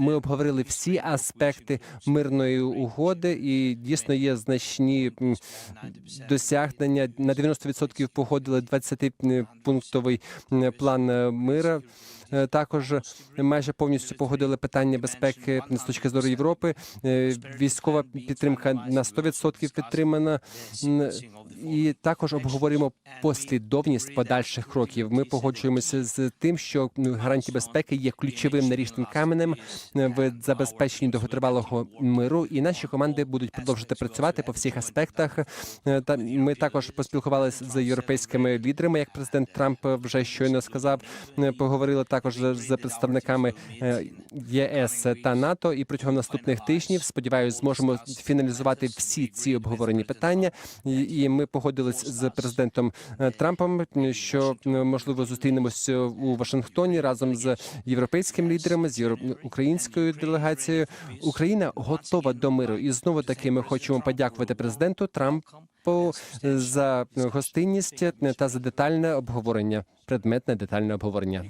Ми обговорили всі аспекти мирної угоди, і дійсно є значні досягнення. На 90% погодили 20-пунктовий план е, мира. Е, Також майже повністю погодили питання безпеки з точки зору Європи. Е, Військова підтримка на 100% підтримана. І також обговорюємо послідовність подальших кроків. Ми погоджуємося з тим, що ну, гарантії безпеки є ключовим наріжним каменем е, в забезпеченні довготривалого миру. І наші команди будуть продовжувати працювати по всіх аспектах. Е, Та ми також поспілкувалися з європейськими лідерами, як президент Трамп вже щойно сказав. Поговорили також з- представниками е, ЄС та НАТО. І протягом наступних тижнів сподіваюся, зможемо фіналізувати всі ці обговорені питання. І ми погодились з президентом е, Трампом, що е, можливо зустрінемося у Вашингтоні разом з європейськими лідерами, з українською делегацією. Україна готова до миру, і знову таки ми хочемо подякувати президенту Трампу за гостинність та за детальне обговорення, предметне детальне обговорення.